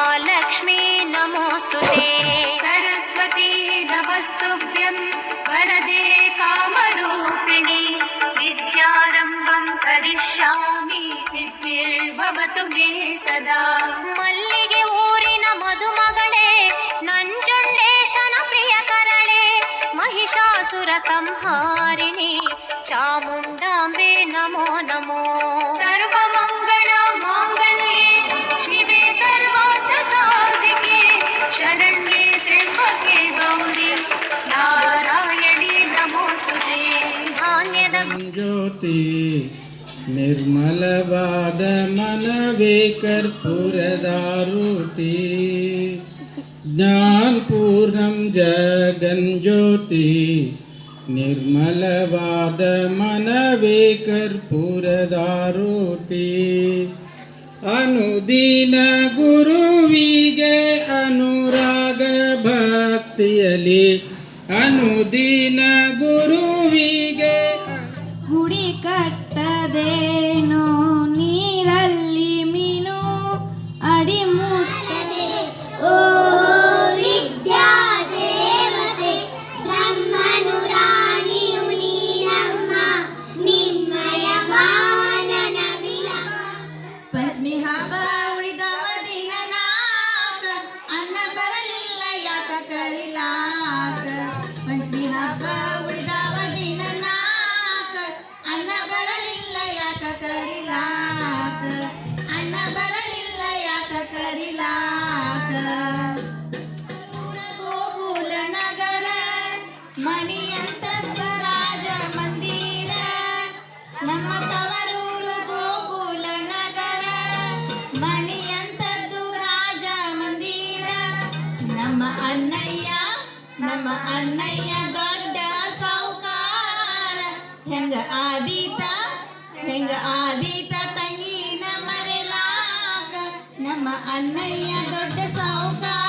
लक्ष्मी नमोऽस्तु ते सरस्वती नमस्तुभ्यं वरदे कामरूपिणि विद्यारम्भं करिष्यामि सिद्धिर्भवतु मे सदा मल्लिगे ऊरिन मधुमगणे नञ्जुण्डेशन प्रियकरणे महिषासुरसंहारिणि चामु ಜ್ಯೋತಿ ನಿರ್ಮಲವಾದ ಮನವೇ ಕರ್ಪೂರದಾರುತಿ. ಜಗನ್ಜ್ಯೋತಿ ನಿರ್ಮಲವಾದ ಮನವೇ ಕರ್ಪೂರದಾರುತಿ. ಅನುದಿನ ಗುರುವಿಗೆ ಅನುರಾಗ ಭಕ್ತಿಯಲಿ ಅನುದಿನ ಗುರುವಿಗೆ ಗುಡಿ ಕಟ್ಟದೇನೋ ನೀರಲ್ಲಿ ಮೀನು ಅಡಿ ಮುಟ್ಟದೆ. ಓ ವಿದ್ಯಾದೇವತೆ, ನಮ್ಮನು ರಾಣಿಯು ನೀನಮ್ಮ ವಿಲಮ ಪಂಚಮಿ ಹಬ್ಬ ಉಳಿದವ ದಿನ ನಾಕ ಅನ್ನ ಬರಲಿಲ್ಲ, ಯಾಕ ಕರಿಲಾಕ ಮಣಿಯಂತ ಸ್ವರಾಜ ಮಂದಿರ, ನಮ್ಮ ತವರೂರು ಗೋಕುಲ ನಗರ. ಮಣಿಯಂತದ್ದು ರಾಜ ಮಂದಿರ, ನಮ್ಮ ಅಣ್ಣಯ್ಯ ನಮ್ಮ ಅಣ್ಣಯ್ಯ ದೊಡ್ಡ ಸೌಕಾರ ಹೆಂಗ ಆದೀತ ಹೆಂಗ ಆದೀತ ತಂಗಿನ ಮರೆಲಾಕ. ನಮ್ಮ ಅಣ್ಣಯ್ಯ ದೊಡ್ಡ ಸಾವುಕಾರ